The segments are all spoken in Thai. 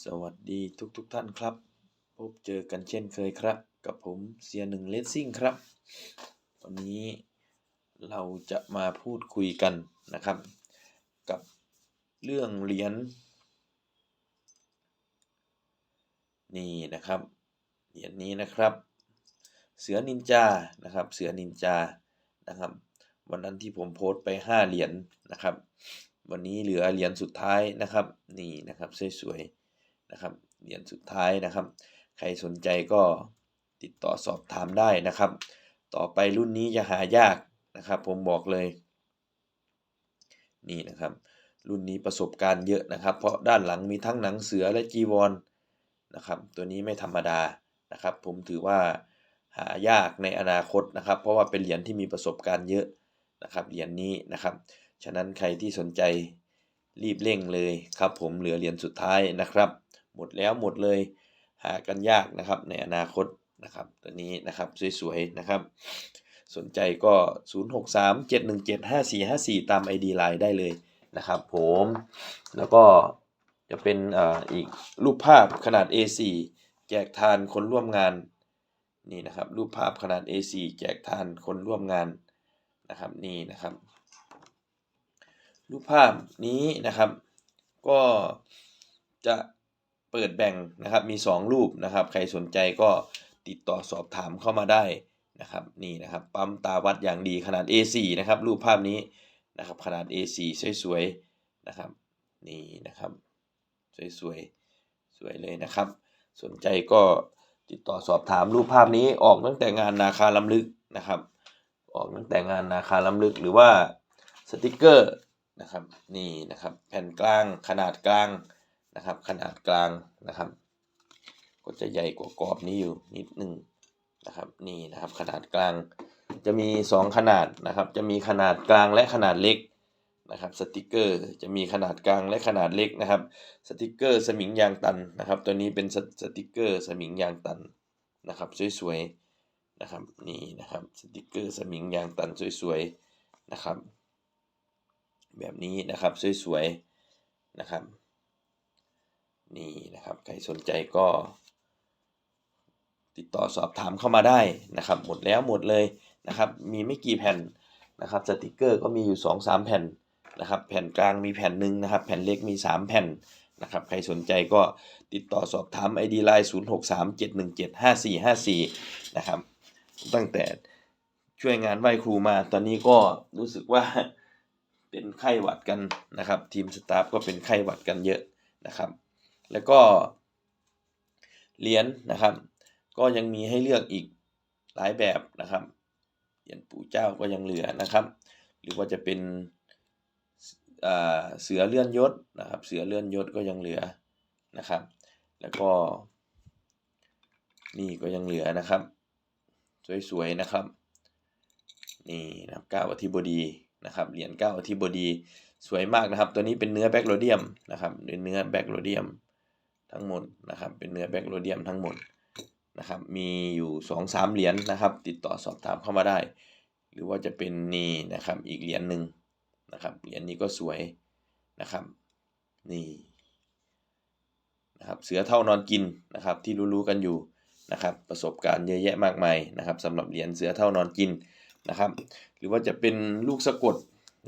สวัสดีทุกทุกๆท่านครับ พบเจอกันเช่นเคยครับ กับผมเซียหนึ่งเลสซิ่งครับ วันนี้เราจะมาพูดคุยกันนะครับ กับเรื่องเหรียญนี่นะครับเหรียญนี้นะครับ เสือนินจานะครับ เสือนินจานะครับ วันนั้นที่ผมโพสต์ไป 5 เหรียญนะครับ วันนี้เหลือเหรียญสุดท้ายนะครับ นี่นะครับสวยๆ นะครับเหรียญสุดท้ายนะครับ ใครสนใจก็ติดต่อสอบถามได้นะครับ ต่อไปรุ่นนี้จะหายากนะครับ ผมบอกเลย นี่นะครับ รุ่นนี้ประสบการณ์เยอะนะครับ เพราะด้านหลังมีทั้งหนังเสือและจีวรนะครับ ตัวนี้ไม่ธรรมดานะครับ ผมถือว่าหายากในอนาคตนะครับ เพราะว่าเป็นเหรียญที่มีประสบการณ์เยอะนะครับเหรียญนี้นะครับ ฉะนั้นใครที่สนใจรีบเร่งเลยครับ ผมเหลือเหรียญสุดท้ายนะครับ หมดแล้วหมดเลยหากันยากนะครับในอนาคตนะครับตัวนี้นะครับสวยๆนะครับ สนใจก็ 0637175454 ตาม ID Line ได้เลยนะครับผมแล้วก็จะเป็นอ่าอีกรูปภาพขนาด A4 แจกทานคนร่วมงานนี่นะครับรูปภาพขนาด A4 แจกทานคนร่วมงานนะครับนี่นะครับ รูปภาพนี้นะครับ ก็จะ เปิดแบ่งนะครับมี 2 รูปนะครับ ใครสนใจก็ติดต่อสอบถามเข้ามาได้นะครับนี่นะครับปั๊มตาวัดอย่างดีขนาด A4 นะครับ รูปภาพนี้นะครับ ขนาด A4 สวยๆนะครับนี่นะครับสวยๆสวยเลยนะครับ สนใจก็ติดต่อสอบถามรูปภาพนี้ออกตั้งแต่งานนาคาล้ำลึกนะครับ ออกตั้งแต่งานนาคาล้ำลึกหรือว่าสติกเกอร์นะครับนี่นะครับแผ่นกลางขนาดกลาง นะครับ ขนาดกลางนะครับ ก็จะใหญ่กว่ากรอบนี้อยู่นิดนึงนะครับนี่นะครับขนาดกลาง จะมี 2 ขนาดนะครับ จะมีขนาดกลางและขนาดเล็กนะครับสติกเกอร์จะมีขนาดกลางและขนาดเล็กนะครับสติกเกอร์สมิงยางตันนะครับ ตัวนี้เป็นสสติกเกอร์สมิงยางตันนะครับสวยๆนะครับนี่นะครับสติกเกอร์สมิงยางตันสวยๆนะครับ แบบนี้นะครับสวยๆนะครับ นี่นะครับ ใครสนใจก็ ติดต่อสอบถามเข้ามาได้นะครับ หมดแล้วหมดเลยนะครับ มีไม่กี่แผ่นนะครับสติกเกอร์ก็มีอยู่ 2-3 แผ่นนะครับ แผ่นกลางมีแผ่นหนึ่งนะครับ แผ่นเล็กมี 3 แผ่นนะครับใครสนใจก็ติดต่อสอบถาม ID Line 0637175454 นะครับ ตั้งแต่ช่วยงานไหว้ครูมาตอนนี้ก็รู้สึกว่าเป็นไข้หวัดกันนะครับ ทีมสตาฟก็เป็นไข้หวัดกันเยอะนะครับ แล้วก็เหรียญนะครับ ก็ยังมีให้เลือกอีกหลายแบบนะครับเหรียญปู่เจ้าก็ยังเหลือนะครับ หรือว่าจะเป็นเสือเลื่อนยศนะครับ เสือเลื่อนยศก็ยังเหลือนะครับ แล้วก็นี่ก็ยังเหลือนะครับ สวยๆนะครับนี่นะครับเก้าอธิบดีนะครับเหรียญเก้าอธิบดีสวยมากนะครับ ตัวนี้เป็นเนื้อแบคโรเดียมนะครับเป็นเนื้อแบคโรเดียม ทั้งหมดนะครับ เป็นเนื้อแบคโรเดียมทั้งหมดนะครับ มีอยู่สองสามเหรียญนะครับ ติดต่อสอบถามเข้ามาได้ หรือว่าจะเป็นนี่นะครับ อีกเหรียญหนึ่งนะครับเหรียญนี้ก็สวยนะครับ นี่นะครับ เสือเท่านอนกินนะครับ ที่รู้ๆกันอยู่นะครับ ประสบการณ์เยอะแยะมากมายนะครับสำหรับเหรียญเสือเท่านอนกินนะครับ หรือว่าจะเป็นลูกสะกด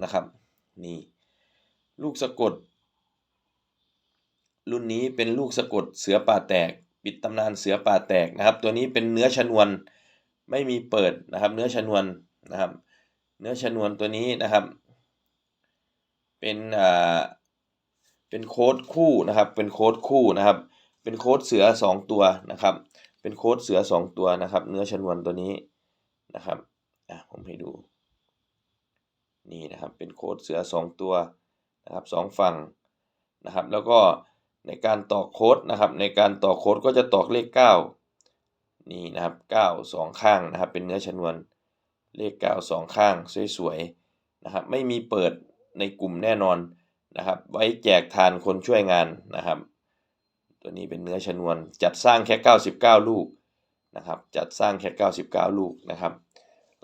นะครับ นี่ ลูกสะกด รุ่นนี้เป็นลูกสะกดเสือป่าแตก ปิดตำนานเสือป่าแตกนะครับ ตัวนี้เป็นเนื้อชนวนไม่มีเปิดนะครับ เนื้อชนวนนะครับ เนื้อชนวนตัวนี้นะครับ เป็นอ่าเป็นโค้ดคู่นะครับ เป็นโค้ดคู่นะครับ เป็นโค้ดเสือสองตัวนะครับ เป็นโค้ดเสือสองตัวนะครับ เนื้อชนวนตัวนี้นะครับอะผมให้ดูนี่นะครับเป็นโค้ดเสือสองตัวนะครับสองฝั่งนะครับ แล้วก็ ในการต่อโค้ดนะครับ ในการต่อโค้ดก็จะตอกเลขเก้านี่นะครับเก้าสองข้างนะครับ เป็นเนื้อชนวนเลขเก้าสองข้างสวยๆนะครับ ไม่มีเปิดในกลุ่มแน่นอนนะครับ ไว้แจกทานคนช่วยงานนะครับ ตัวนี้เป็นเนื้อชนวนจัดสร้างแค่ 99 ลูกนะครับ จัดสร้างแค่ 99 ลูกนะครับ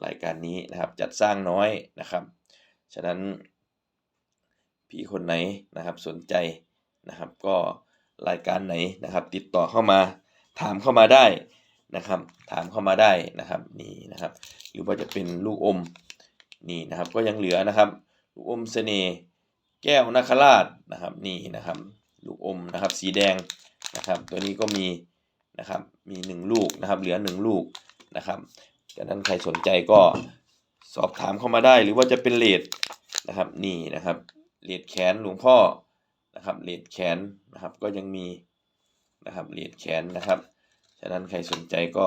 รายการนี้นะครับจัดสร้างน้อยนะครับ ฉะนั้นพี่คนไหนนะครับสนใจ นะครับ ก็รายการไหนนะครับ ติดต่อเข้ามาถามเข้ามาได้นะครับ ถามเข้ามาได้นะครับนี่นะครับ หรือว่าจะเป็นลูกอมนี่นะครับ ก็ยังเหลือนะครับ ลูกอมเสน่ห์แก้วนาคราชนะครับนี่นะครับ ลูกอมนะครับสีแดงนะครับ ตัวนี้ก็มีนะครับมีหนึ่งลูกนะครับ เหลือหนึ่งลูกนะครับดังนั้นใครสนใจก็สอบถามเข้ามาได้ หรือว่าจะเป็นเลดนะครับนี่นะครับเลดแขนหลวงพ่อ นะครับเลดแขนนะครับก็ยังมีนะครับเลดแขนนะครับ ฉะนั้นใครสนใจก็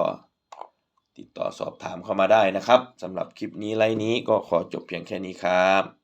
ติดต่อสอบถามเข้ามาได้นะครับสำหรับคลิปนี้ไลน์นี้ก็ขอจบเพียงแค่นี้ครับ